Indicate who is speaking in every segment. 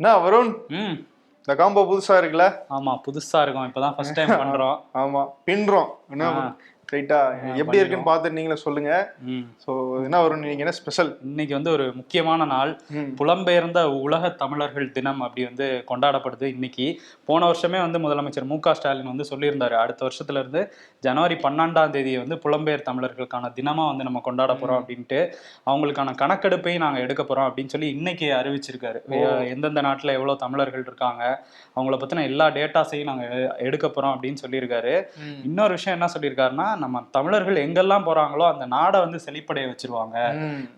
Speaker 1: என்ன வருண்?
Speaker 2: ம்.
Speaker 1: இந்த காம்போ புதுசா இருக்குல்ல?
Speaker 2: ஆமா புதுசா இருக்கும். இப்பதான் ஃபர்ஸ்ட் டைம் பண்றோம்.
Speaker 1: ஆமா. பின்றோம். என்ன. ரைட்டா எப்படி இருக்குன்னு பார்த்துட்டு நீங்களே சொல்லுங்க. ஸோ என்ன வரும்? நீங்க என்ன ஸ்பெஷல்
Speaker 2: இன்னைக்கு வந்து ஒரு முக்கியமான நாள். புலம்பெயர்ந்த உலக தமிழர்கள் தினம் அப்படி வந்து கொண்டாடப்படுது இன்னைக்கு. போன வருஷமே வந்து முதலமைச்சர் மு க ஸ்டாலின் வந்து சொல்லியிருந்தாரு. அடுத்த வருஷத்துல இருந்து ஜனவரி பன்னெண்டாம் தேதியை வந்து புலம்பெயர் தமிழர்களுக்கான தினமா வந்து நம்ம கொண்டாட போறோம் அப்படின்ட்டு அவங்களுக்கான கணக்கெடுப்பையும் நாங்க எடுக்க போறோம் அப்படின்னு சொல்லி இன்னைக்கு அறிவிச்சிருக்காரு. எந்தெந்த நாட்டுல எவ்வளவு தமிழர்கள் இருக்காங்க அவங்கள பத்தின எல்லா டேட்டாஸையும் நாங்க எ- எடுக்க போறோம் அப்படின்னு சொல்லியிருக்காரு. இன்னொரு விஷயம் என்ன சொல்லியிருக்காருன்னா நம்ம தமிழர்கள் எங்கெல்லாம் போறாங்களோ அந்த நாடை வந்து செழிப்படைய வச்சிருவாங்க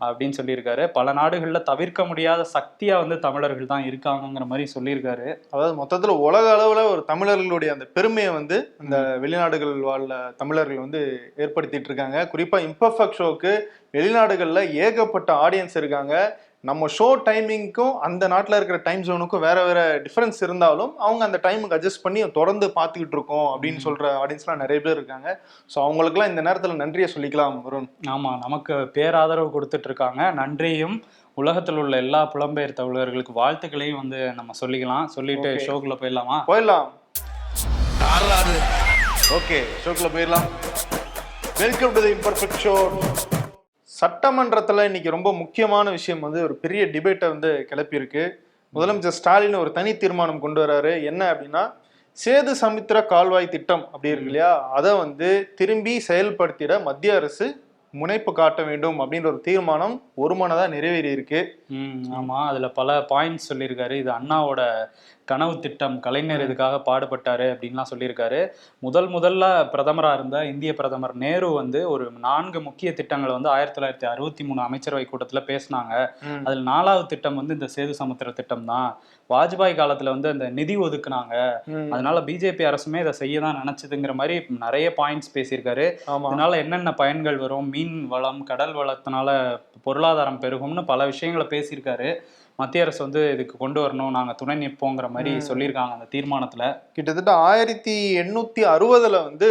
Speaker 2: அப்படின்னு சொல்லியிருக்காரு. பல நாடுகள்ல தவிர்க்க முடியாத சக்தியா வந்து தமிழர்கள் தான் இருக்காங்கங்கிற மாதிரி சொல்லியிருக்காரு.
Speaker 1: அதாவது மொத்தத்துல உலக அளவுல ஒரு தமிழர்களுடைய அந்த பெருமையை வந்து இந்த வெளிநாடுகள் வாழ்ல தமிழர்கள் வந்து ஏற்படுத்திட்டு இருக்காங்க. குறிப்பா இம்பர்ஃபெக்ட் ஷோக்கு வெளிநாடுகள்ல ஏகப்பட்ட ஆடியன்ஸ் இருக்காங்க. நம்ம ஷோ டைமிங்க்கும் அந்த நாட்டில் இருக்கிற டைம் ஜோனுக்கும் வேற வேற டிஃபரன்ஸ் இருந்தாலும் அவங்க அந்த டைமுக்கு அட்ஜஸ்ட் பண்ணி தொடர்ந்து பார்த்துக்கிட்டு இருக்கோம் அப்படின்னு சொல்ற ஆடியன்ஸ்லாம் நிறைய பேர் இருக்காங்க. ஸோ அவங்களுக்குலாம் இந்த நேரத்தில் நன்றியை சொல்லிக்கலாம் வருண்.
Speaker 2: ஆமா நமக்கு பேராதரவு கொடுத்துட்டு இருக்காங்க. நன்றியும். உலகத்தில் உள்ள எல்லா புலம்பெயர் தமிழர்களுக்கு வாழ்த்துக்களையும் வந்து நம்ம சொல்லிக்கலாம். சொல்லிட்டு. ஷோக்குள்ள போயிடலாமா?
Speaker 1: போயிடலாம். ஓகே ஷோக்குள்ள போயிடலாம். Welcome to the imperfect show சட்டமன்றத்தில் இன்னைக்கு ரொம்ப முக்கியமான விஷயம் வந்து ஒரு பெரிய டிபேட்டை வந்து கிளப்பியிருக்கு. முதலமைச்சர் ஸ்டாலின் ஒரு தனி தீர்மானம் கொண்டு வராரு. என்ன அப்படின்னா சேது சமுத்திர கால்வாய் திட்டம் அப்படி இருக்கு இல்லையா? அதை வந்து திரும்பி செயல்படுத்திட மத்திய அரசு முனைப்பு காட்ட வேண்டும் அப்படின்ற ஒரு தீர்மானம் ஒரு மனதா நிறைவேறி இருக்கு
Speaker 2: ம் ஆமா. அதுல பல பாயிண்ட்ஸ் சொல்லியிருக்காரு. இது அண்ணாவோட கனவு திட்டம் கலைஞர் இதுக்காக பாடுபட்டாரு அப்படின்லாம் சொல்லியிருக்காரு. முதல் முதல்ல பிரதமரா இருந்த இந்திய பிரதமர் நேரு வந்து ஒரு நான்கு முக்கிய திட்டங்களை வந்து ஆயிரத்தி தொள்ளாயிரத்தி அறுபத்தி மூணு அமைச்சரவை கூட்டத்துல பேசினாங்க. அதில் நாலாவது திட்டம் வந்து இந்த சேது சமுத்திர திட்டம் தான் வாஜ்பாய் காலத்துல வந்து அந்த நிதி ஒதுக்குனாங்க. அதனால பிஜேபி அரசுமே இதை செய்ய தான் நினைச்சதுங்கிற மாதிரி நிறைய பாயிண்ட்ஸ் பேசியிருக்காரு.
Speaker 1: ஆமா.
Speaker 2: இதனால என்னென்ன பயன்கள் வரும்? மீன் வளம் கடல் வளத்தினால பொருளாதாரம் பெருகும்னு பல விஷயங்களை பேசியிருக்காரு. மத்திய அரசு வந்து இதுக்கு கொண்டு வரணும் நாங்க துணை நிற்போங்கிற மாதிரி சொல்லியிருக்காங்க அந்த தீர்மானத்துல.
Speaker 1: கிட்டத்தட்ட ஆயிரத்தி எண்ணூத்தி அறுபதுல வந்து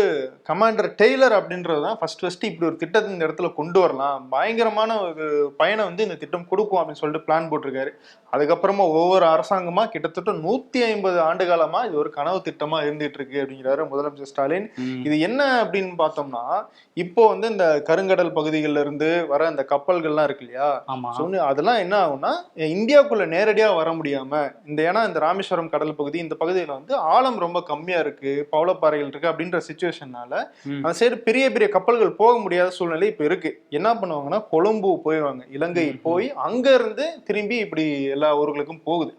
Speaker 1: கமாண்டர் டெய்லர் அப்படின்றது தான் ஃபர்ஸ்ட் ஃபர்ஸ்ட் இப்படி ஒரு திட்டத்தை இந்த இடத்துல கொண்டு வரலாம். பயங்கரமான ஒரு பயனை வந்து இந்த திட்டம் கொடுக்கும் அப்படின்னு சொல்லிட்டு பிளான் போட்டிருக்காரு. அதுக்கப்புறமா ஒவ்வொரு அரசாங்கமா கிட்டத்தட்ட நூத்தி ஐம்பது ஆண்டு காலமா இது ஒரு கனவு திட்டமா இருந்துட்டு இருக்கு அப்படிங்கிறாரு முதலமைச்சர் ஸ்டாலின். இது என்ன அப்படின்னு பார்த்தோம்னா இப்போ வந்து இந்த கருங்கடல் பகுதிகளில் இருந்து வர இந்த கப்பல்கள்லாம் இருக்கு இல்லையா? அதெல்லாம் என்ன ஆகும்னா இந்தியாவுக்குள்ள நேரடியா வர முடியாம இந்த ஏன்னா இந்த ராமேஸ்வரம் கடல் பகுதி இந்த பகுதியில வந்து ஆழம் ரொம்ப கம்மியா இருக்கு பவளப்பாறைகள் இருக்கு அப்படின்ற சுச்சுவேஷனால. அந்த சைடு பெரிய பெரிய கப்பல்கள் போக முடியாத சூழ்நிலை இப்ப இருக்கு என்ன பண்ணுவாங்கன்னா கொழும்பு போயிடுவாங்க இலங்கை. போய் அங்க இருந்து திரும்பி இப்படி எல்லா ஊர்களுக்கும் போகுது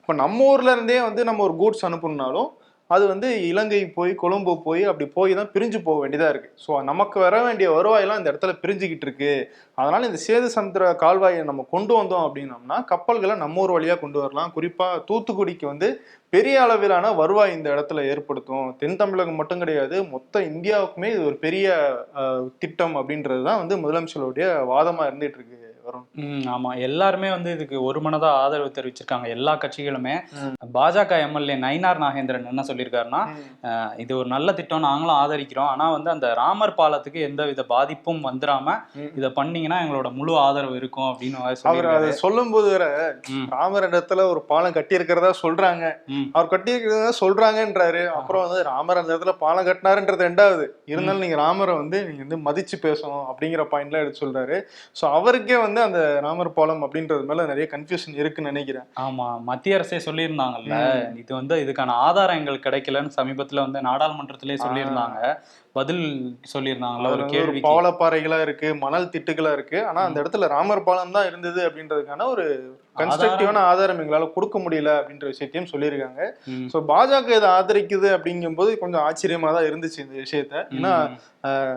Speaker 1: இப்ப நம்ம ஊர்ல இருந்தே வந்து நம்ம ஒரு கூட்ஸ் அனுப்பணும்னாலும் அது வந்து இலங்கை போய் கொழும்பு போய் அப்படி போய் தான் பிரிஞ்சு போக வேண்டியதாக இருக்குது ஸோ நமக்கு வர வேண்டிய வருவாயெல்லாம் இந்த இடத்துல பிரிஞ்சுக்கிட்டு இருக்கு. அதனால் இந்த சேது சமுத்திர கால்வாயை நம்ம கொண்டு வந்தோம் அப்படின்னம்னா கப்பல்களை நம்ம ஊர் வழியாக கொண்டு வரலாம். குறிப்பாக தூத்துக்குடிக்கு வந்து பெரிய அளவிலான வருவாய் இந்த இடத்துல ஏற்படுத்தும். தென் தமிழகம் மட்டும் கிடையாது மொத்த இந்தியாவுக்குமே இது ஒரு பெரிய திட்டம் அப்படின்றது தான் வந்து முதலமைச்சருடைய வாதமாக இருந்துகிட்டு இருக்கு. வரும்.
Speaker 2: ஆமா. எல்லாருமே வந்து இதுக்கு ஒரு மனதா ஆதரவு தெரிவிச்சிருக்காங்க. எல்லா கட்சிகளுமே. பாஜக எம்எல்ஏ நயினார் நாகேந்திரன் என்ன சொல்லியிருக்காருன்னா இது ஒரு நல்ல திட்டம் நாங்களும் ஆதரிக்கிறோம். ஆனா வந்து அந்த ராமர் பாலத்துக்கு எந்த வித பாதிப்பும் வந்துடாம. இதை பண்ணீங்கன்னா எங்களோட முழு ஆதரவு இருக்கும் அப்படின்னு அவர்
Speaker 1: அதை சொல்லும் போது வேற. ராமர் இடத்துல ஒரு பாலம் கட்டி இருக்கிறதா சொல்றாங்க. அவர் கட்டி இருக்கிறதா சொல்றாங்கன்றாரு. அப்புறம் வந்து ராமர் அந்த இடத்துல பாலம் கட்டினாருன்றது ரெண்டாவது. இருந்தாலும் நீங்க ராமரை வந்து நீங்க வந்து மதிச்சு பேசணும் அப்படிங்கிற பாயிண்ட்லாம் எடுத்து சொல்றாரு. ஸோ அவருக்கே வந்து அந்த ராமர் பாலம் அப்படின்றது மேல நிறைய கன்ஃபியூஷன் இருக்குன்னு நினைக்கிறேன்.
Speaker 2: ஆமா மத்திய அரசே சொல்லியிருந்தாங்கல்ல இது வந்து இதுக்கான ஆதாரம் எங்களுக்கு கிடைக்கலன்னு சமீபத்துல வந்து நாடாளுமன்றத்திலே சொல்லியிருந்தாங்க. பதில் சொல்லியிருந்தாங்கல்ல
Speaker 1: அதுல
Speaker 2: ஒரு
Speaker 1: வந்து
Speaker 2: கேள்விக்கு.
Speaker 1: பவளப்பாறைகளா இருக்கு மணல் திட்டுகளா இருக்கு. ஆனா அந்த இடத்துல ராமர் பாலம் தான் இருந்தது அப்படின்றதுக்கான ஒரு கன்ஸ்ட்ரக்டிவான ஆதாரம் எங்களால கொடுக்க முடியல அப்படின்ற விஷயத்தையும் சொல்லியிருக்காங்க. ஸோ பாஜக இதை ஆதரிக்குது அப்படிங்கும்போது கொஞ்சம் ஆச்சரியமா தான் இருந்துச்சு இந்த விஷயத்த. ஏன்னா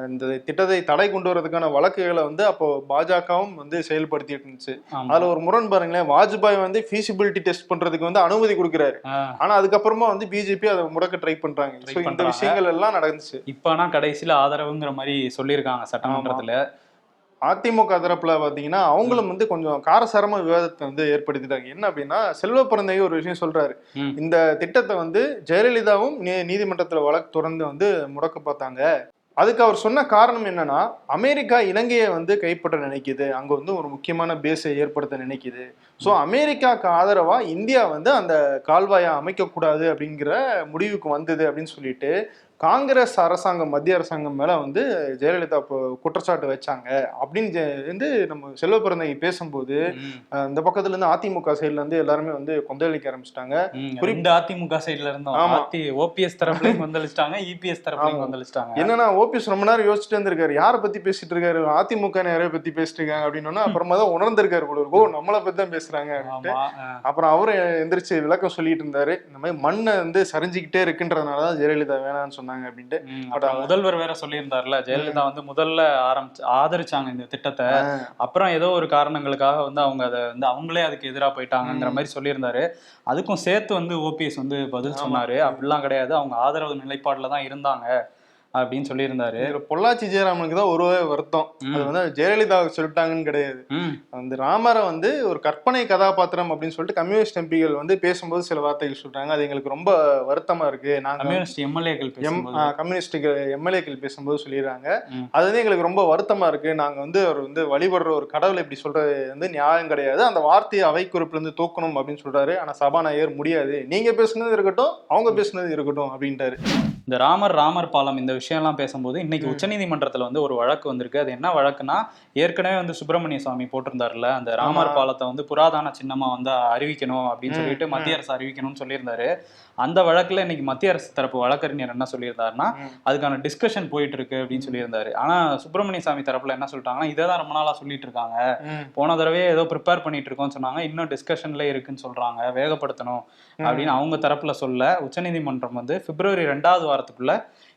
Speaker 1: இந்த திட்டத்தை தடை கொண்டு வரதுக்கான வழக்குகளை வந்து அப்போ பாஜகவும் வந்து செயல்படுத்திட்டு இருந்துச்சு. அதுல ஒரு முரண் பாருங்களேன் வாஜ்பாய் வந்து ஃபீசிபிலிட்டி டெஸ்ட் பண்றதுக்கு வந்து அனுமதி கொடுக்குறாரு. ஆனா அதுக்கப்புறமா வந்து பிஜேபி அதை முடக்க ட்ரை பண்றாங்க. இந்த. விஷயங்கள் எல்லாம் நடந்துச்சு.
Speaker 2: இப்ப ஆனா கடைசியில ஆதரவுங்கிற மாதிரி சொல்லியிருக்காங்க சட்டமன்றத்துல.
Speaker 1: அதிமுக தரப்புல பாத்தீங்கன்னா அவங்களும் வந்து கொஞ்சம் காரசாரமா விவாதத்தை வந்து ஏற்படுத்திட்டாங்க. என்ன அப்படின்னா செல்வ பிறந்தைய ஒரு விஷயம் சொல்றாரு. இந்த திட்டத்தை வந்து ஜெயலலிதாவும் நீதிமன்றத்துல வழக்கு தொடர்ந்து வந்து முடக்க பார்த்தாங்க. அதுக்கு அவர் சொன்ன காரணம் என்னன்னா அமெரிக்கா இலங்கையை வந்து கைப்பற்ற நினைக்குது. அங்க வந்து ஒரு முக்கியமான பேஸை ஏற்படுத்த நினைக்குது. ஸோ அமெரிக்காவுக்கு ஆதரவா இந்தியா வந்து அந்த கால்வாயை அமைக்கக்கூடாது அப்படிங்கிற முடிவுக்கு வந்தது அப்படின்னு சொல்லிட்டு காங்கிரஸ் அரசாங்கம் மத்திய அரசாங்கம் மேல வந்து ஜெயலலிதா இப்போ குற்றச்சாட்டு வச்சாங்க. அப்படின்னு வந்து நம்ம செல்வ பிறந்தகை பேசும்போது இந்த பக்கத்துல இருந்து அதிமுக சைடுல இருந்து எல்லாருமே வந்து கொந்தளிக்க ஆரம்பிச்சிட்டாங்க.
Speaker 2: ம்.
Speaker 1: குறிப்-
Speaker 2: ரெண்டு அதிமுக சைடுல இருந்தோம் ஓபிஎஸ் தரப்புலையும் வந்தளிச்சிட்டாங்க இபிஎஸ் தரப்புலையும்
Speaker 1: ஆமா.
Speaker 2: வந்தளிச்சிட்டாங்க
Speaker 1: என்னன்னா ஓபிஎஸ் ரொம்ப நேரம் யோசிச்சுட்டு இருந்திருக்காரு. யாரை பத்தி பேசிட்டு இருக்காரு? அதிமுக நிறைய பத்தி பேசிட்டு இருக்காங்க அப்படின்னு அப்புறமா தான் உணர்ந்திருக்காரு போல இருக்கு. நம்மளை பத்தி தான் பேசுறாங்க. அப்புறம் அவரும் எந்திரிச்சு விளக்கம் சொல்லிட்டு இருந்தாரு. இந்த மாதிரி மண்ணை வந்து சரிஞ்சுக்கிட்டே இருக்குன்றதுனாலதான் ஜெயலலிதா வேணாம்னு சொன்னாங்க அப்படின்ட்டு. பட்
Speaker 2: அப்புறம் முதல்வர் வேற சொல்லியிருந்தாருல ஜெயலலிதா வந்து முதல்ல ஆரம்பிச்சு ஆதரிச்சாங்க இந்த திட்டத்தை. அப்புறம் ஏதோ ஒரு காரணங்களுக்காக வந்து அவங்க அதை வந்து அவங்களே அதுக்கு எதிராக போயிட்டாங்கங்கிற மாதிரி சொல்லியிருந்தாரு. அதுக்கும் சேர்த்து வந்து ஓபிஎஸ் வந்து பதில் சொன்னாரு. அப்படிலாம் கிடையாது. அவங்க ஆதரவு நிலைப்பாடுல தான் இருந்தாங்க. அப்படின்னு சொல்லியிருந்தாரு.
Speaker 1: பொள்ளாச்சி ஜெயராமனுக்கு தான் ஒரு வருத்தம். அது வந்து ஜெயலலிதாவுக்கு சொல்லிட்டாங்கன்னு கிடையாது. அந்த ராமரை வந்து ஒரு கற்பனை கதாபாத்திரம் அப்படின்னு சொல்லிட்டு கம்யூனிஸ்ட் எம்பிகள் வந்து பேசும்போது சில வார்த்தைகள் சொல்றாங்க. அது எங்களுக்கு ரொம்ப வருத்தமா இருக்கு. நாங்க
Speaker 2: கம்யூனிஸ்ட் எம்எல்ஏக்கள்
Speaker 1: கம்யூனிஸ்ட் எம்எல்ஏக்கள் பேசும்போது சொல்லிடுறாங்க. அது வந்து எங்களுக்கு ரொம்ப வருத்தமா இருக்கு. நாங்க வந்து அவர் வந்து வழிபடுற ஒரு கடவுளை இப்படி சொல்றது வந்து நியாயம் கிடையாது. அந்த வார்த்தையை அவை குறிப்புல இருந்து தூக்கணும் அப்படின்னு சொல்றாரு. ஆனா சபாநாயகர் முடியாது. நீங்க பேசுனது இருக்கட்டும் அவங்க பேசுனது இருக்கட்டும் அப்படின்ட்டாரு.
Speaker 2: இந்த ராமர் ராமர் பாலம் இந்த விஷயம்லாம் பேசும்போது இன்னைக்கு உச்சநீதிமன்றத்துல வந்து ஒரு வழக்கு வந்திருக்கு அது என்ன வழக்குனா ஏற்கனவே வந்து சுப்பிரமணிய சுவாமி போட்டிருந்தாருல அந்த ராமர். பாலத்தை வந்து புராதன சின்னமா வந்து அறிவிக்கணும் அப்படின்னு சொல்லிட்டு. மத்திய அரசு அறிவிக்கணும்னு சொல்லியிருந்தாரு அந்த வழக்குல இன்னைக்கு மத்திய அரசு தரப்பு வழக்கறிஞர் என்ன சொல்லியிருந்தாருன்னா. அதுக்கான டிஸ்கஷன் போயிட்டு இருக்கு அப்படின்னு சொல்லியிருந்தாரு ஆனா சுப்பிரமணிய சாமி தரப்புல என்ன சொல்லிட்டாங்கன்னா இதை தான் ரொம்ப நாளா சொல்லிட்டு இருக்காங்க. போன தடவையே ஏதோ ப்ரிப்பேர் பண்ணிட்டு இருக்கோம்னு சொன்னாங்க இன்னும் டிஸ்கஷன்ல இருக்குன்னு சொல்றாங்க வேகப்படுத்தணும் அப்படின்னு அவங்க தரப்புல சொல்ல உச்சநீதிமன்றம் வந்து பிப்ரவரி ரெண்டாவது வாரத்துக்குள்ள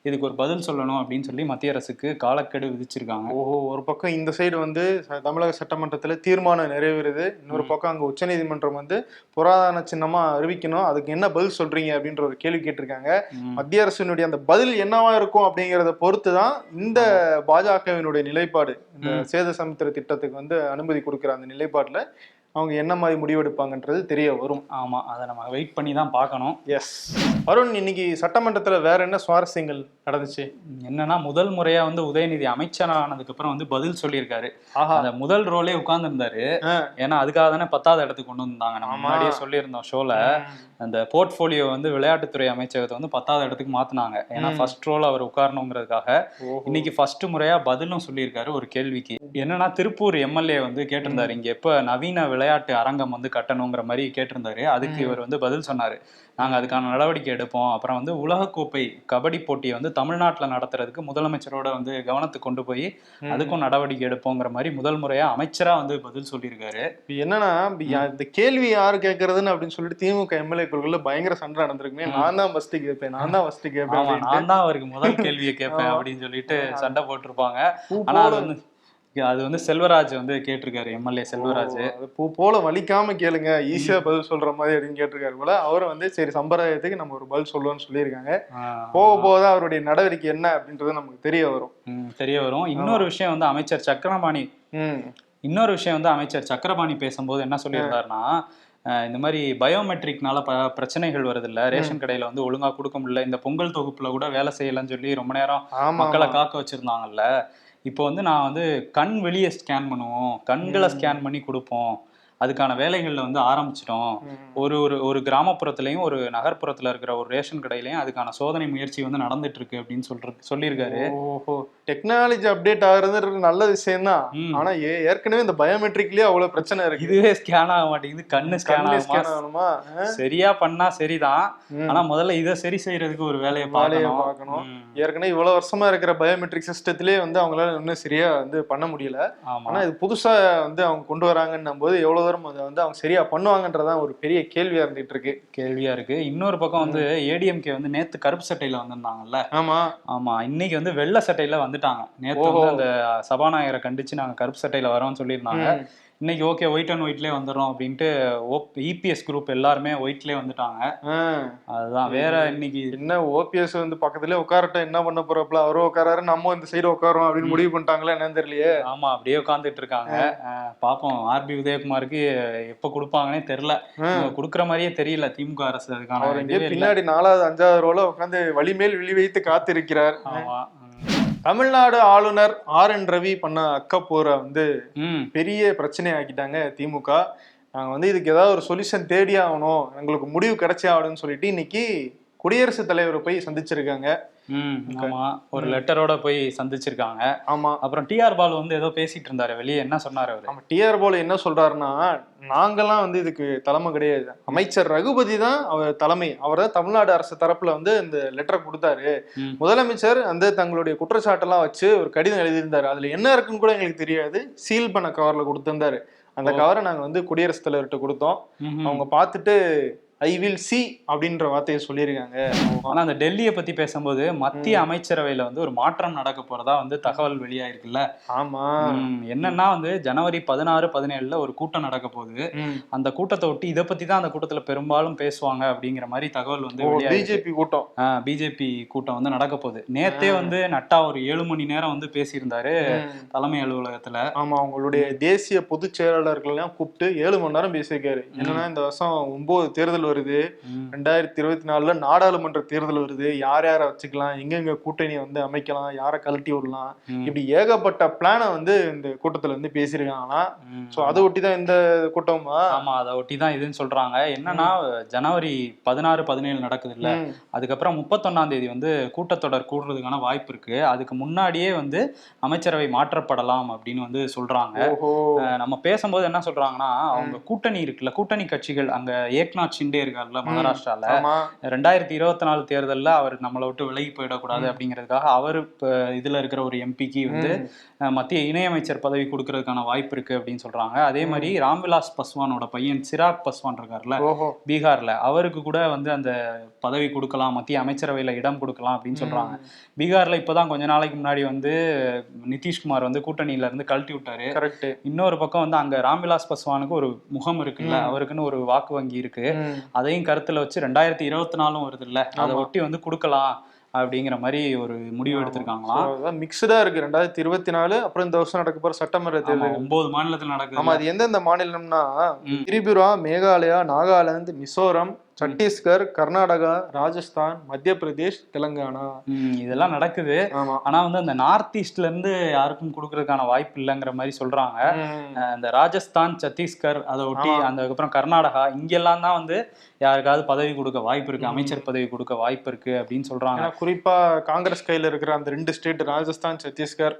Speaker 2: இதுக்கு ஒரு பதில் சொல்லணும் அப்படின்னு சொல்லி மத்திய அரசுக்கு காலக்கெடு விதிச்சிருக்காங்க.
Speaker 1: ஓஹோ ஒரு பக்கம் இந்த சைடு வந்து தமிழக சட்டமன்றத்துல தீர்மானம் நிறைவேறுது. இன்னொரு பக்கம் அங்க உச்சநீதிமன்றம் வந்து புராதன சின்னமா அறிவிக்கணும். அதுக்கு என்ன பதில் சொல்றீங்க அப்படின்ற ஒரு கேள்வி கேட்டிருக்காங்க. மத்திய அரசினுடைய அந்த பதில் என்னவா இருக்கும் அப்படிங்கறத பொறுத்து தான் இந்த பாஜகவினுடைய நிலைப்பாடு இந்த. சேத சமுத்திர திட்டத்துக்கு வந்து அனுமதி கொடுக்கிற அந்த நிலைப்பாட்டுல அவங்க என்ன மாதிரி முடிவெடுப்பாங்கன்றது தெரிய வரும்.
Speaker 2: ஆமா அதை நம்ம வெயிட் பண்ணி தான் பார்க்கணும்.
Speaker 1: எஸ் அருண் இன்னைக்கு சட்டமன்றத்துல வேற என்ன சுவாரஸ்யங்கள் நடந்துச்சு?
Speaker 2: என்னன்னா முதல் முறையா வந்து உதயநிதி அப்புறம் வந்து பதில் சொல்லியிருக்காரு.
Speaker 1: ஆஹா.
Speaker 2: அந்த முதல் ரோலே உட்கார்ந்து இருந்தாரு
Speaker 1: ஆ.
Speaker 2: ஏன்னா அதுக்காக தானே பத்தாவது இடத்துக்கு கொண்டு வந்தாங்க. நம்ம. முன்னாடியே சொல்லியிருந்தோம் ஷோல அந்த போர்ட்ஃபோலியோ வந்து விளையாட்டுத்துறை அமைச்சகத்தை வந்து பத்தாவது இடத்துக்கு மாத்துனாங்க. ஏன்னா. ஃபர்ஸ்ட் ரோல் அவர் உட்காரணுங்கிறதுக்காக. இன்னைக்கு ஃபர்ஸ்ட் முறையா பதிலும் சொல்லியிருக்காரு ஒரு கேள்விக்கு. என்னன்னா திருப்பூர் எம்எல்ஏ வந்து கேட்டிருந்தாரு. இங்க எப்ப நவீன விளையாட்டு அரங்கம் வந்து கட்டணுங்கிற மாதிரி கேட்டிருந்தாரு அதுக்கு. இவர் வந்து பதில் சொன்னாரு நாங்க அதுக்கான நடவடிக்கை எடுப்போம் அப்புறம் வந்து உலகக்கோப்பை கபடி போட்டியை வந்து தமிழ்நாட்டுல நடத்துறதுக்கு முதலமைச்சரோட வந்து கவனத்துக்கு கொண்டு போய். அதுக்கும் நடவடிக்கை எடுப்போங்கிற மாதிரி முதல் முறையா அமைச்சரா வந்து பதில் சொல்லியிருக்காரு
Speaker 1: இப்ப என்னன்னா இந்த கேள்வி யாரு கேட்கறதுன்னு அப்படின்னு சொல்லிட்டு திமுக எம்எல்ஏக்குள்ள பயங்கர சண்டை நடந்திருக்குமே நான் தான் ஃபர்ஸ்ட் கேட்பேன் நான் தான் ஃபர்ஸ்ட் கேட்பேன்.
Speaker 2: நான் தான் அவருக்கு முதல் கேள்வியை கேட்பேன். அப்படின்னு சொல்லிட்டு சண்டை போட்டிருப்பாங்க ஆனா அது வந்து அது வந்து செல்வராஜ் வந்து கேட்டிருக்காரு எம்எல்ஏ செல்வராஜ்.
Speaker 1: பூ போல வலிக்காம கேளுங்க. ஈஸியா பதில் சொல்ற மாதிரி அப்படின்னு கேட்டிருக்காரு போல. அவரும் வந்து சரி சம்பிரதாயத்துக்கு நம்ம ஒரு பதில் சொல்லுவோம்னு சொல்லியிருக்காங்க. போக போக அவருடைய நடவடிக்கை என்ன அப்படின்றது நமக்கு தெரிய வரும்.
Speaker 2: தெரிய வரும். இன்னொரு விஷயம் வந்து அமைச்சர் சக்கரபாணி. இன்னொரு விஷயம் வந்து அமைச்சர் சக்கரபாணி பேசும்போது என்ன சொல்லியிருந்தாருன்னா இந்த மாதிரி பயோமெட்ரிக்னால ப பிரச்சனைகள் வருது இல்ல ரேஷன் கடையில வந்து ஒழுங்கா கொடுக்க முடியல. இந்த பொங்கல் தொகுப்புல கூட வேலை செய்யலன்னு சொல்லி ரொம்ப நேரம் மக்களை. காக்க வச்சிருந்தாங்கல்ல. இப்போ வந்து நான் வந்து கண் வெளியே ஸ்கேன் பண்ணுவோம். கண்களை ஸ்கேன் பண்ணி கொடுப்போம். அதுக்கான வேலைகள்ல வந்து ஆரம்பிச்சிட்டோம். ஒரு ஒரு ஒரு கிராமப்புறத்துலயும் ஒரு நகர்ப்புறத்துல இருக்கிற ஒரு ரேஷன் கடையிலயும் அதுக்கான சோதனை முயற்சி வந்து நடந்துட்டு இருக்கு அப்படின்னு சொல்ற சொல்லியிருக்காரு.
Speaker 1: ஓஹோ. டெக்னாலஜி அப்டேட் ஆகுறது நல்ல விஷயம் தான். ஆனா ஏ- ஏற்கனவே இந்த பயோமெட்ரிக்லயே அவ்வளவு பிரச்சனை இருக்கு.
Speaker 2: இதுவே ஸ்கேன் ஆக மாட்டேங்குது. கண்ணு ஸ்கேன்
Speaker 1: ஆகணுமா?
Speaker 2: சரியா பண்ணா சரிதான். ஆனா முதல்ல இதை சரி செய்யறதுக்கு ஒரு வேலையை பார்க்கணும்.
Speaker 1: ஏற்கனவே இவ்வளவு வருஷமா இருக்கிற பயோமெட்ரிக் சிஸ்டத்திலே வந்து அவங்களால இன்னும் சரியா வந்து பண்ண முடியல. ஆனா இது புதுசா வந்து அவங்க கொண்டு வராங்கன்னும் போது எவ்வளவு தூரம் அதை வந்து அவங்க சரியா பண்ணுவாங்கன்றதான் ஒரு பெரிய கேள்வியா இருந்துட்டு இருக்கு.
Speaker 2: கேள்வியா இருக்கு. இன்னொரு பக்கம் வந்து ஏடிஎம்கே வந்து நேத்து கருப்பு சட்டையில வந்திருந்தாங்கல்ல?
Speaker 1: ஆமா.
Speaker 2: ஆமா. இன்னைக்கு வந்து வெள்ளை சட்டையில வந்துட்டாங்க. நேத்து வந்து. அந்த சபாநாயகரை கண்டிச்சு நாங்க கருப்பு சட்டையில வரோம்னு சொல்லியிருந்தாங்க. இன்னைக்கு ஓகே ஒயிட் அண்ட் ஒயிட்லயே வந்துடுறோம் அப்படின்ட்டு இபிஎஸ் குரூப் எல்லாருமே ஒயிட்லயே வந்துட்டாங்க. அதுதான் வேற இன்னைக்கு
Speaker 1: என்ன ஓபிஎஸ் வந்து பக்கத்துலயே உட்காரட்டும் என்ன பண்ண போறப்பல? அவரும் உட்காராரு நம்ம இந்த சைடு உட்காரோம் அப்படின்னு முடிவு பண்ணிட்டாங்களா என்னன்னு தெரியலையே.
Speaker 2: ஆமா அப்படியே உட்காந்துட்டு இருக்காங்க. பாப்போம் ஆர்பி உதயகுமாருக்கு எப்ப கொடுப்பாங்கன்னே தெரியல. கொடுக்குற மாதிரியே தெரியல திமுக அரசு அதுக்கான.
Speaker 1: பின்னாடி நாலாவது அஞ்சாவது ரோல உட்காந்து வலிமேல் விழி வைத்து காத்திருக்கிறார்.
Speaker 2: ஆமா.
Speaker 1: தமிழ்நாடு ஆளுநர் ஆர் என் ரவி பண்ண அக்கப்போரை வந்து பெரிய பிரச்சனை ஆக்கிட்டாங்க திமுக. நாங்க வந்து இதுக்கு ஏதாவது ஒரு சொல்யூஷன் தேடி ஆகணும். எங்களுக்கு முடிவு கிடைச்சே ஆகணும்னு சொல்லிட்டு இன்னைக்கு குடியரசுத் தலைவரை போய் சந்திச்சிருக்காங்க.
Speaker 2: ஆமா. ஒரு லெட்டரோட போய் சந்திச்சிருக்காங்க.
Speaker 1: ஆமா.
Speaker 2: அப்புறம் டிஆர் பாலு வந்து ஏதோ பேசிட்டு இருந்தாரு வெளியே என்ன சொன்னாரு அவரு?
Speaker 1: டிஆர் போல என்ன சொல்றாருன்னா நாங்கெல்லாம் வந்து இதுக்கு தலைமை கிடையாது. அமைச்சர் ரகுபதி தான் அவர் தலைமை. அவர் தான் தமிழ்நாடு அரசு தரப்புல வந்து இந்த லெட்டர் கொடுத்தாரு. முதலமைச்சர் வந்து தங்களுடைய குற்றச்சாட்டெல்லாம் வச்சு ஒரு கடிதம் எழுதியிருந்தாரு. அதுல என்ன இருக்குன்னு கூட எங்களுக்கு தெரியாது. சீல் பண்ண கவர்ல கொடுத்திருந்தாரு. அந்த கவரை நாங்க வந்து குடியரசுத் தலைவர்கிட்ட கொடுத்தோம். அவங்க பார்த்துட்டு ஐ வில் சி அப்படின்ற வார்த்தையை சொல்லியிருக்காங்க.
Speaker 2: ஆனா அந்த டெல்லியை பத்தி பேசும்போது மத்திய அமைச்சரவையில வந்து ஒரு மாற்றம் நடக்க போறதா வந்து தகவல் வெளியாயிருக்குல்ல?
Speaker 1: ஆமா.
Speaker 2: ம், என்னன்னா வந்து ஜனவரி பதினாறு பதினேழுல ஒரு கூட்டம் நடக்க போகுது. அந்த கூட்டத்தை ஒட்டி இதை பத்தி தான் அந்த கூட்டத்துல பெரும்பாலும் பேசுவாங்க அப்படிங்கிற மாதிரி தகவல் வந்து
Speaker 1: பிஜேபி கூட்டம்.
Speaker 2: பிஜேபி கூட்டம் வந்து நடக்க போகுது. நேத்தே வந்து நட்டா ஒரு ஏழு மணி நேரம் வந்து பேசியிருந்தாரு. தலைமை அலுவலகத்துல.
Speaker 1: ஆமா அவங்களுடைய தேசிய பொதுச் செயலாளர்கள் எல்லாம் கூப்பிட்டு ஏழு மணி நேரம் பேசியிருக்காரு. என்னன்னா இந்த வருஷம் ஒன்பது தேர்தல் வருது. ரெண்டாயிரத்தி இருபத்தி நாலுல நாடாளுமன்ற தேர்தல் வருது. யார் யாரை வச்சுக்கலாம்? எங்கெங்க கூட்டணியை வந்து அமைக்கலாம்? யாரை கழட்டி விடலாம்? இப்படி ஏகப்பட்ட பிளானை வந்து இந்த கூட்டத்துல வந்து பேசியிருக்காங்களாம்
Speaker 2: ம்.
Speaker 1: சோ அதை ஒட்டி தான் இந்த கூட்டமா?
Speaker 2: ஆமா அதை ஒட்டி தான் இதுன்னு சொல்றாங்க. என்னன்னா ஜனவரி பதினாறு பதினேழு நடக்குது இல்ல. அதுக்கப்புறம் முப்பத்தொன்னாம் தேதி வந்து கூட்டத்தொடர் கூடுறதுக்கான வாய்ப்பு இருக்கு. அதுக்கு முன்னாடியே வந்து அமைச்சரவை மாற்றப்படலாம் அப்படின்னு வந்து சொல்றாங்க. நம்ம பேசும்போது என்ன சொல்றாங்கன்னா அவங்க கூட்டணி இருக்குல்ல கூட்டணி கட்சிகள் அங்க ஏக்நாத் ஷிண்டே இருக்கார்ல மகாராஷ்டிரால. ரெண்டாயிரத்தி இருபத்தி நாலு தேர்தல்ல அவர் நம்மளை விட்டு விலகி போயிடக்கூடாது அப்படிங்கிறதுக்காக அவர் இதுல இருக்கிற ஒரு எம்பிக்கு வந்து மத்திய இணையமைச்சர் பதவி கொடுக்கறதுக்கான வாய்ப்பு இருக்கு அப்படின்னு சொல்றாங்க. அதே மாதிரி ராம்விலாஸ் பஸ்வானோட பையன் சிராக் பஸ்வான் இருக்கார்ல பீகார்ல அவருக்கு கூட வந்து அந்த பதவி கொடுக்கலாம் மத்திய அமைச்சரவையில இடம் கொடுக்கலாம் அப்படின்னு சொல்றாங்க. பீகார்ல இப்பதான் கொஞ்ச நாளைக்கு முன்னாடி வந்து நிதிஷ்குமார் வந்து கூட்டணியில இருந்து கழட்டி விட்டாரு.
Speaker 1: கரெக்ட்
Speaker 2: இன்னொரு பக்கம் வந்து அங்க ராம்விலாஸ் பஸ்வானுக்கு ஒரு முகம் இருக்குல்ல அவருக்குன்னு ஒரு வாக்கு வங்கி இருக்கு. அதையும் கருத்துல வச்சு ரெண்டாயிரத்தி இருபத்தி நாலும் வருது இல்ல அதை ஒட்டி வந்து கொடுக்கலாம் அப்படிங்கிற மாதிரி ஒரு முடிவு எடுத்திருக்காங்களாம்
Speaker 1: மிக்சடா இருக்கு. ரெண்டாயிரத்தி இருபத்தி நாலு அப்புறம் இந்த வருஷம் நடக்க போற சட்டமன்ற தேர்தல்
Speaker 2: ஒன்பது மாநிலத்தில் நடக்குது
Speaker 1: ஆமா அது எந்தெந்த மாநிலம்னா. திரிபுரா மேகாலயா நாகாலாந்து மிசோரம் சத்தீஸ்கர் கர்நாடகா ராஜஸ்தான் மத்திய பிரதேஷ் தெலுங்கானா
Speaker 2: இதெல்லாம் நடக்குது. ஆனா வந்து அந்த நார்த் ஈஸ்ட்ல இருந்து யாருக்கும் கொடுக்கறதுக்கான வாய்ப்பு இல்லைங்கிற மாதிரி சொல்றாங்க. இந்த ராஜஸ்தான் சத்தீஸ்கர் அதை ஒட்டி அதுக்கப்புறம் கர்நாடகா இங்கெல்லாம் தான் வந்து யாருக்காவது பதவி கொடுக்க வாய்ப்பு இருக்கு. அமைச்சர் பதவி கொடுக்க வாய்ப்பு இருக்கு அப்படின்னு சொல்றாங்க.
Speaker 1: குறிப்பா காங்கிரஸ் கையில இருக்கிற அந்த ரெண்டு ஸ்டேட் ராஜஸ்தான் சத்தீஸ்கர்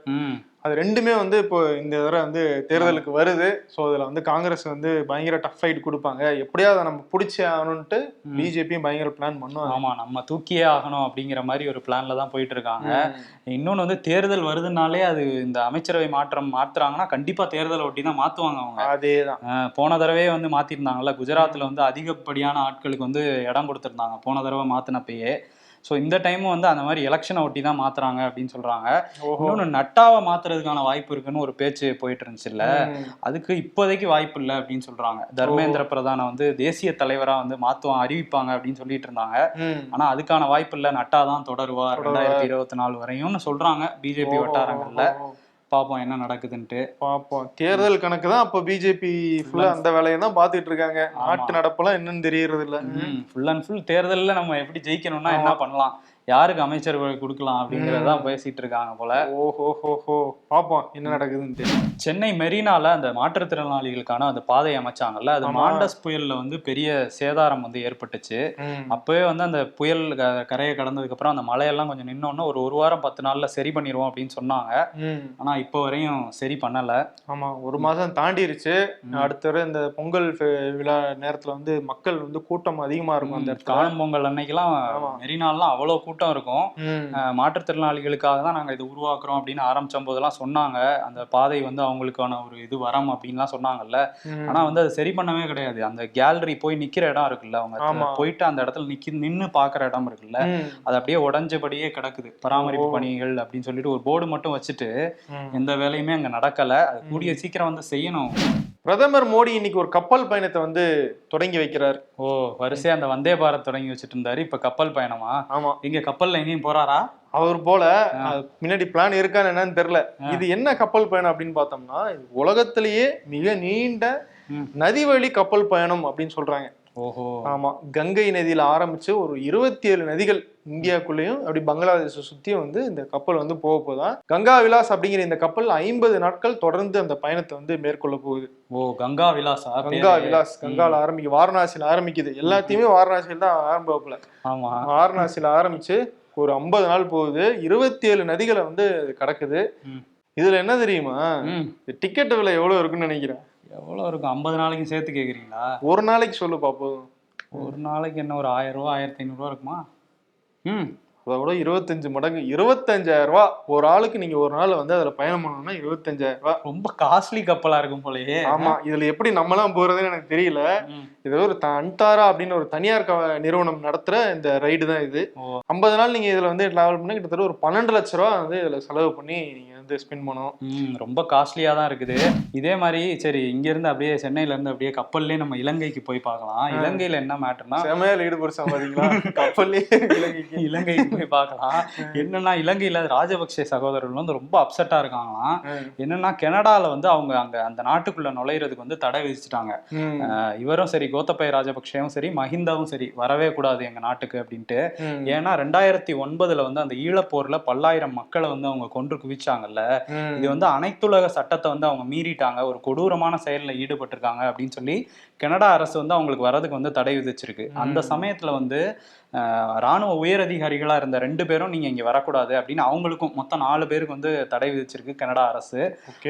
Speaker 1: அது ரெண்டுமே வந்து இப்போ இந்த தடவை வந்து தேர்தலுக்கு வருது. ஸோ அதுல வந்து காங்கிரஸ் வந்து பயங்கர டஃப் ஃபைட் கொடுப்பாங்க. எப்படியாவது அதை நம்ம பிடிச்சே ஆகணும்ட்டு பிஜேபியும் பயங்கர பிளான் பண்ணுவாங்க
Speaker 2: ஆமா நம்ம தூக்கியே ஆகணும் அப்படிங்கிற மாதிரி ஒரு பிளான்ல தான் போயிட்டு இருக்காங்க. இன்னொன்னு வந்து தேர்தல் வருதுனாலே அது இந்த அமைச்சரவை மாற்றம் மாத்துறாங்கன்னா கண்டிப்பா தேர்தலை ஒட்டி தான் மாத்துவாங்க அவங்க.
Speaker 1: அதேதான்.
Speaker 2: அஹ் போன தடவையே வந்து மாத்திருந்தாங்கல்ல குஜராத்ல வந்து அதிகப்படியான ஆட்களுக்கு வந்து இடம் கொடுத்திருந்தாங்க. போன தடவை மாத்தினப்பயே. ஸோ இந்த டைமும் வந்து அந்த மாதிரி எலெக்ஷனை ஒட்டி தான் மாத்துறாங்க அப்படின்னு சொல்றாங்க.
Speaker 1: ஓஹோ.
Speaker 2: இன்னொன்னு நட்டாவை மாத்துறதுக்கான வாய்ப்பு இருக்குன்னு ஒரு பேச்சு போயிட்டு இருந்துச்சு இல்ல. அதுக்கு இப்போதைக்கு வாய்ப்பு இல்லை அப்படின்னு சொல்றாங்க. தர்மேந்திர பிரதான வந்து தேசிய தலைவரா வந்து மாத்துவாங்க அறிவிப்பாங்க அப்படின்னு சொல்லிட்டு இருந்தாங்க. ஆனா அதுக்கான வாய்ப்பு இல்ல. நட்டா தான் தொடருவார்
Speaker 1: தொடருவார்.
Speaker 2: ரெண்டாயிரத்தி இருபத்தி நாலு வரையும்னு சொல்றாங்க. பிஜேபி வட்டாரங்கள்ல.
Speaker 1: ஓஹோ.
Speaker 2: பாப்போம் என்ன நடக்குதுன்ட்டு.
Speaker 1: பாப்போம். தேர்தல் கணக்கு தான் அப்ப பிஜேபி ஃபுல்லா அந்த வேலையை தான் பாத்துட்டு இருக்காங்க. நாட்டு நடப்பெல்லாம் என்னன்னு தெரியறது இல்ல
Speaker 2: ஃபுல் அண்ட் ஃபுல் தேர்தல்ல நம்ம எப்படி ஜெயிக்கணும்னா என்ன பண்ணலாம்? யாருக்கு அமைச்சர் கொடுக்கலாம் அப்படிங்கறதான் பேசிட்டு இருக்காங்க போல.
Speaker 1: ஓஹோ ஹோ பாப்போம் என்ன நடக்குதுன்னு
Speaker 2: சென்னை மெரினால அந்த மாற்றுத்திறனாளிகளுக்கான அந்த பாதை அமைச்சாங்கல்ல அது. மாண்டஸ் புயல்ல வந்து பெரிய சேதாரம் வந்து ஏற்பட்டுச்சு. அப்பவே வந்து அந்த புயல் கரையை கடந்ததுக்கு அப்புறம் அந்த மழையெல்லாம் கொஞ்சம் நின்னோன்னு ஒரு ஒரு வாரம் பத்து நாள்ல சரி பண்ணிடுவோம் அப்படின்னு சொன்னாங்க. ஆனா இப்போ வரையும் சரி பண்ணல.
Speaker 1: ஆமா ஒரு மாசம் தாண்டிருச்சு. அடுத்த இந்த பொங்கல் விழா நேரத்துல வந்து மக்கள் வந்து கூட்டம் அதிகமா இருக்கும் அந்த
Speaker 2: காணும் பொங்கல் அன்னைக்கெல்லாம். மெரினாலாம் அவ்வளவு கூட்டம் இருக்கும் மாற்றுத்திறனாளிகளுக்காக தான் நாங்க இது உருவாக்குறோம் அப்படின்னு ஆரம்பிச்ச போதெல்லாம் சொன்னாங்க அந்த பாதை வந்து அவங்களுக்கான ஒரு இது வரம் அப்படின்லாம் சொன்னாங்கல்ல
Speaker 1: ம்.
Speaker 2: ஆனா வந்து அது சரி பண்ணவே கிடையாது அந்த கேலரி போய் நிக்கிற இடம் இருக்குல்ல அவங்க. போயிட்டு அந்த இடத்துல நிக்கி நின்னு பாக்குற இடம் இருக்குல்ல. அது அப்படியே உடஞ்சபடியே கிடக்குது பராமரிப்பு. பணிகள் அப்படின்னு சொல்லிட்டு ஒரு போர்டு மட்டும் வச்சுட்டு. எந்த வேலையுமே அங்க நடக்கல அது கூடிய சீக்கிரம் வந்து செய்யணும்
Speaker 1: பிரதமர் மோடி இன்னைக்கு ஒரு கப்பல் பயணத்தை வந்து தொடங்கி வைக்கிறார்.
Speaker 2: ஓ வரிசையா அந்த வந்தே பாரத் தொடங்கி வச்சுட்டு இருந்தாரு இப்ப கப்பல் பயணமா?
Speaker 1: ஆமா.
Speaker 2: இங்க கப்பல்ல எங்கேயும் போறாரா?
Speaker 1: அவர் போல முன்னாடி பிளான் இருக்கான்னு என்னன்னு தெரியல. இது என்ன கப்பல் பயணம் அப்படின்னு பார்த்தோம்னா உலகத்திலேயே மிக நீண்ட. நதிவழி கப்பல் பயணம் அப்படின்னு சொல்றாங்க.
Speaker 2: ஓஹோ.
Speaker 1: ஆமா கங்கை நதியில ஆரம்பிச்சு ஒரு இருபத்தி ஏழு நதிகள் இந்தியாக்குள்ளேயும் அப்படி பங்களாதேஷை சுத்தியும் வந்து இந்த கப்பல் வந்து போக போதான் கங்கா விலாஸ் அப்படிங்கிற இந்த கப்பல் ஐம்பது நாட்கள் தொடர்ந்து அந்த பயணத்தை வந்து மேற்கொள்ள போகுது.
Speaker 2: ஓ கங்கா விலாசா
Speaker 1: கங்கா? விலாஸ் கங்கால ஆரம்பிக்க வாரணாசியில ஆரம்பிக்குது. எல்லாத்தையுமே வாரணாசியில் தான் ஆரம்பிப்பல
Speaker 2: ஆமா.
Speaker 1: வாரணாசியில ஆரம்பிச்சு ஒரு ஐம்பது நாள் போகுது. இருபத்தி ஏழு நதிகளை வந்து கடக்குது. இதுல என்ன தெரியுமா? டிக்கெட் விலை எவ்வளவு இருக்குன்னு நினைக்கிறேன்?
Speaker 2: எவ்வளவு இருக்கும்? ஐம்பது நாளைக்கும் சேர்த்து கேக்குறீங்களா?
Speaker 1: ஒரு நாளைக்கு சொல்லு பாப்போம்
Speaker 2: ஒரு நாளைக்கு என்ன ஒரு ஆயிரம் ரூபா ஆயிரத்தி ஐநூறு ரூபா இருக்குமா? ம்.
Speaker 1: அதை விட இருபத்தஞ்சு மடங்கு இருபத்தஞ்சாயிரம் ரூபாய் ஒரு ஆளுக்கு நீங்க ஒரு நாள் வந்து அதுல பயணம் பண்ணணும்னா இருபத்தஞ்சாயிரம் ரூபாய்
Speaker 2: ரொம்ப காஸ்ட்லி கப்பலா இருக்கும் போலயே.
Speaker 1: ஆமா இதுல எப்படி நம்மலாம் போறதுன்னு எனக்கு தெரியல. இது ஒரு அன்டாரா அப்படின்னு ஒரு தனியார் நிறுவனம் நடத்துற இந்த ரைடு தான் இது. ஐம்பது நாள் நீங்க இதுல வந்து டிராவல் பண்ணி கிட்டத்தட்ட ஒரு பன்னெண்டு லட்ச ரூபா வந்து இதுல செலவு பண்ணி நீங்க வந்து ஸ்பெண்ட் பண்ணணும்.
Speaker 2: ரொம்ப காஸ்ட்லியாக தான் இருக்குது. இதே மாதிரி சரி இங்கேருந்து அப்படியே சென்னையில இருந்து அப்படியே கப்பல்லே நம்ம இலங்கைக்கு போய் பார்க்கலாம். இலங்கையில என்ன மேட்டர்னா
Speaker 1: செமையால ஈடுபடு சம்பாதிங்களா கப்பல்லே இலங்கைக்கு.
Speaker 2: இலங்கைக்கு. போய் பார்க்கலாம். என்னன்னா இலங்கையில ராஜபக்சே சகோதரர்கள் வந்து ரொம்ப அப்செட்டா இருக்காங்களாம். என்னன்னா கனடால வந்து அவங்க அங்க அந்த நாட்டுக்குள்ள நுழையிறதுக்கு வந்து தடை விதிச்சிட்டாங்க. இவரும் சரி கோத்தபய ராஜபக்சேவும் சரி மஹிந்தாவும் சரி வரவே கூடாது எங்க நாட்டுக்கு அப்படின்ட்டு. ஏன்னா ரெண்டாயிரத்தி ஒன்பதுல வந்து அந்த ஈழப்போர்ல பல்லாயிரம் மக்களை வந்து அவங்க கொன்று குவிச்சாங்கல்ல. இது வந்து அனைத்துலக சட்டத்தை வந்து அவங்க மீறிட்டாங்க. ஒரு கொடூரமான செயல்ல ஈடுபட்டிருக்காங்க அப்படின்னு சொல்லி கனடா அரசு வந்து அவங்களுக்கு வரதுக்கு வந்து தடை விதிச்சிருக்கு. அந்த சமயத்துல வந்து ராணுவ உயரதிகாரிகளா இருந்த ரெண்டு பேரும் நீங்க இங்க வரக்கூடாது அப்படின்னு அவங்களுக்கும் மொத்தம் நாலு பேருக்கு வந்து தடை விதிச்சிருக்கு கனடா அரசு.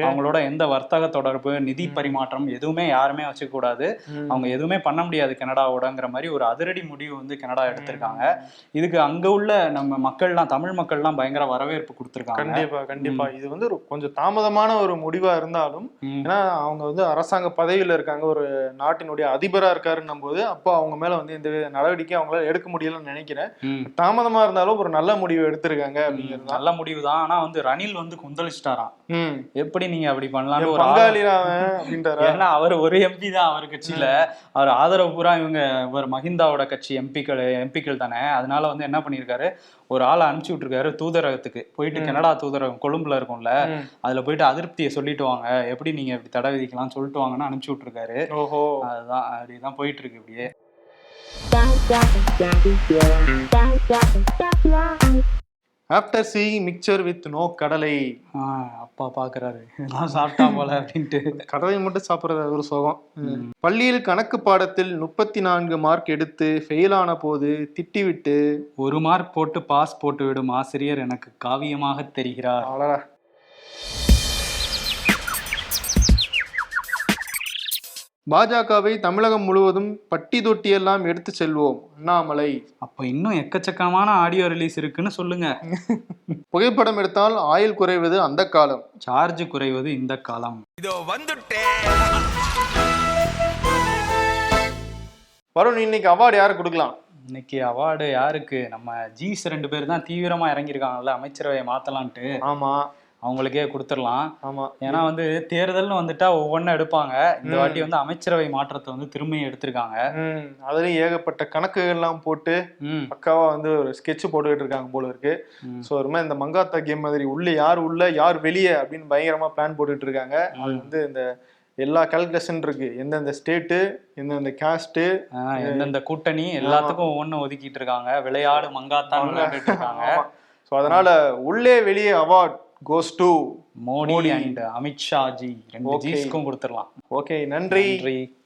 Speaker 2: அவங்களோட எந்த வர்த்தக தொடர்பு நிதி பரிமாற்றம் எதுவுமே யாருமே வச்சுக்க கூடாது
Speaker 1: ம்.
Speaker 2: அவங்க எதுவுமே பண்ண முடியாது கனடாவோடங்கிற மாதிரி ஒரு அதிரடி முடிவு வந்து கனடா எடுத்திருக்காங்க. இதுக்கு அங்க உள்ள நம்ம மக்கள்லாம் தமிழ் மக்கள்லாம் பயங்கர வரவேற்பு கொடுத்திருக்காங்க.
Speaker 1: கண்டிப்பா கண்டிப்பா. இது வந்து கொஞ்சம் தாமதமான ஒரு முடிவா இருந்தாலும். ஏன்னா அவங்க வந்து அரசாங்க பதவியில இருக்காங்க. ஒரு நாட்டினுடைய அதிபரா இருக்காருன்னும் போது அப்போ அவங்க மேல வந்து வித நடவடிக்கை அவங்களால எடுக்க முடியலன்னு நினைக்கிறேன். தாமதமா இருந்தாலும் ஒரு நல்ல முடிவு எடுத்திருக்காங்க அப்படிங்கிறது
Speaker 2: நல்ல முடிவு தான் ஆனா வந்து ரணில் வந்து கொந்தளிச்சிட்டாராம். எப்படி நீங்க அப்படி
Speaker 1: அவன் அப்படின்றாரா
Speaker 2: ஏன்னா அவர் ஒரு எம்பி தான் அவர் கட்சியில. அவர் ஆதரவு பூரா இவங்க இவர் மஹிந்தாவோட கட்சி எம்பிக்கள் எம்பிக்கள் தானே. அதனால வந்து என்ன பண்ணியிருக்காரு? ஒரு ஆளை அனுப்பிச்சு விட்டுருக்காரு தூதரகத்துக்கு. போயிட்டு கனடா தூதரகம் கொழும்புல இருக்கும்ல. அதுல போயிட்டு அதிருப்தியை சொல்லிட்டு வாங்க. எப்படி நீங்க இப்படி தடை விதிக்கலாம் சொல்லிட்டு வாங்கன்னு அனுப்பிச்சு விட்டுருக்காரு.
Speaker 1: ஓஹோ.
Speaker 2: அதுதான் அப்படிதான் போயிட்டு இருக்கு இப்படியே.
Speaker 1: After seeing mixture with no கடலை.
Speaker 2: அப்பா பாக்குறாரு. நான் சாப்பிட்டா போல அப்படின்ட்டு.
Speaker 1: கடலை மட்டும் சாப்பிட்றது ஒரு சுகம். பள்ளியில் கணக்கு பாடத்தில் முப்பத்தி நான்கு மார்க் எடுத்து ஃபெயில் ஆன போது திட்டிவிட்டு
Speaker 2: ஒரு மார்க் போட்டு பாஸ் போட்டு விடும் ஆசிரியர் எனக்கு காவியமாக தெரிகிறார்.
Speaker 1: அவ்வளோடா பாஜகவை தமிழகம் முழுவதும் பட்டி தொட்டியெல்லாம் எடுத்து செல்வோம் அண்ணாமலை.
Speaker 2: அப்ப இன்னும் எக்கச்சக்கமான ஆடியோ ரிலீஸ் இருக்குன்னு சொல்லுங்க.
Speaker 1: புகைப்படம் எடுத்தால் ஆயுள் குறைவது அந்த காலம்.
Speaker 2: சார்ஜ் குறைவது இந்த காலம்.
Speaker 1: வருண் இன்னைக்கு அவார்டு யாருக்கு கொடுக்கலாம்?
Speaker 2: இன்னைக்கு அவார்டு யாருக்கு? நம்ம ஜீஸ் ரெண்டு பேர் தான் தீவிரமா இறங்கியிருக்காங்கல்ல அமைச்சரவையை மாத்தலான்ட்டு.
Speaker 1: ஆமா.
Speaker 2: அவங்களுக்கே கொடுத்துடலாம்.
Speaker 1: ஆமா.
Speaker 2: ஏன்னா வந்து தேர்தல்னு வந்துட்டா ஒவ்வொன்றும் எடுப்பாங்க. இந்த வாட்டி வந்து அமைச்சரவை மாற்றத்தை வந்து திரும்பி எடுத்திருக்காங்க.
Speaker 1: அதுலயும் ஏகப்பட்ட கணக்குகள்லாம் போட்டு பக்காவா வந்து ஒரு ஸ்கெட்ச் போட்டுக்கிட்டு இருக்காங்க போல இருக்கு. ஸோ ஒரு மாதிரி இந்த மங்காத்தா கேம் மாதிரி உள்ள யார் உள்ள யார் வெளியே அப்படின்னு பயங்கரமா பிளான் போட்டுட்டு இருக்காங்க. அது வந்து இந்த எல்லா கால்குலேஷன் இருக்கு. எந்தெந்த ஸ்டேட்டு எந்தெந்த காஸ்ட்டு
Speaker 2: எந்தெந்த கூட்டணி எல்லாத்துக்கும் ஒவ்வொன்றும் ஒதுக்கிட்டு இருக்காங்க. விளையாடு மங்காத்தான் இருக்காங்க.
Speaker 1: ஸோ அதனால உள்ளே வெளியே award goes to
Speaker 2: Modi and Amit Shah ji ரெண்டு. ஜீஸ்க்கும் கொடுத்துடலாம்.
Speaker 1: ஓகே நன்றி.
Speaker 2: நன்றி.